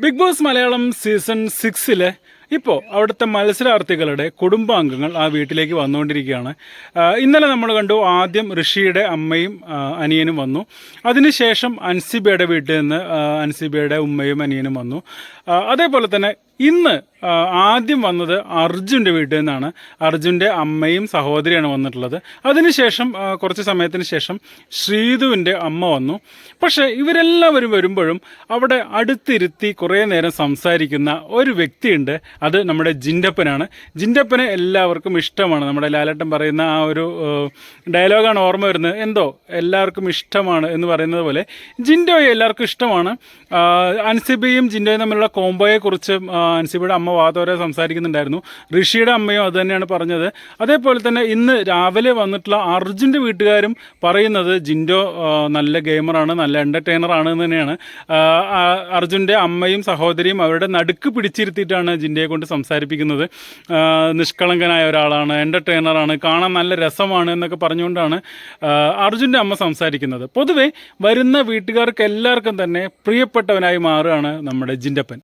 Big Boss Malayalam season സിക്സിലെ ഇപ്പോൾ അവിടുത്തെ മത്സരാർത്ഥികളുടെ കുടുംബാംഗങ്ങൾ ആ വീട്ടിലേക്ക് വന്നുകൊണ്ടിരിക്കുകയാണ്. ഇന്നലെ നമ്മൾ കണ്ടു ആദ്യം ഋഷിയുടെ അമ്മയും അനിയനും വന്നു. അതിനുശേഷം അൻസിബയുടെ വീട്ടിൽ നിന്ന് അൻസിബയുടെ ഉമ്മയും അനിയനും വന്നു. അതേപോലെ തന്നെ ഇന്ന് ആദ്യം വന്നത് അർജുന്റെ വീട്ടിൽ നിന്നാണ്. അർജുന്റെ അമ്മയും സഹോദരിയാണ് വന്നിട്ടുള്ളത്. അതിനുശേഷം കുറച്ച് സമയത്തിന് ശേഷം ശ്രീതുവിന്റെ അമ്മ വന്നു. പക്ഷേ ഇവരെല്ലാവരും വരുമ്പോഴും അവിടെ അടുത്തിരുത്തി കുറേ നേരം സംസാരിക്കുന്ന ഒരു വ്യക്തിയുണ്ട് അത് നമ്മുടെ ജിൻഡപ്പനാണ്. ജിന്റപ്പന് എല്ലാവർക്കും ഇഷ്ടമാണ്. നമ്മുടെ ലാലേട്ടൻ പറയുന്ന ആ ഒരു ഡയലോഗാണ് ഓർമ്മ വരുന്നത്. എന്തോ? എല്ലാവർക്കും ഇഷ്ടമാണ് എന്ന് പറയുന്നത് പോലെ ജിൻഡോയെ എല്ലാവർക്കും ഇഷ്ടമാണ്. അൻസിബിയും ജിൻഡോയും തമ്മിലുള്ള കോംബോയെക്കുറിച്ച് അൻസിബിയുടെ അമ്മ വാതോരെ സംസാരിക്കുന്നുണ്ടായിരുന്നു. ഋഷിയുടെ അമ്മയും അത് തന്നെയാണ് പറഞ്ഞത്. അതേപോലെ തന്നെ ഇന്ന് രാവിലെ വന്നിട്ടുള്ള അർജുന്റെ വീട്ടുകാരും പറയുന്നത് ജിൻഡോ നല്ല ഗെയിമറാണ് നല്ല എന്റർടൈനർ ആണ് എന്ന് തന്നെയാണ്. അർജുന്റെ അമ്മയും സഹോദരിയും അവരുടെ നടുക്ക് പിടിച്ചിരുത്തിയിട്ടാണ് ജിൻഡയെ കൊണ്ട് സംസാരിപ്പിക്കുന്നത് നിഷ്കളങ്കനായ ഒരാളാണ് എന്റർടൈനറാണ് കാണാൻ നല്ല രസമാണ് എന്നൊക്കെ പറഞ്ഞുകൊണ്ടാണ് അർജുന്റെ അമ്മ സംസാരിക്കുന്നത്. പൊതുവെ വരുന്ന വീട്ടുകാർക്ക് എല്ലാവർക്കും തന്നെ പ്രിയപ്പെട്ടവനായി മാറുകയാണ് നമ്മുടെ ജിൻഡപ്പൻ.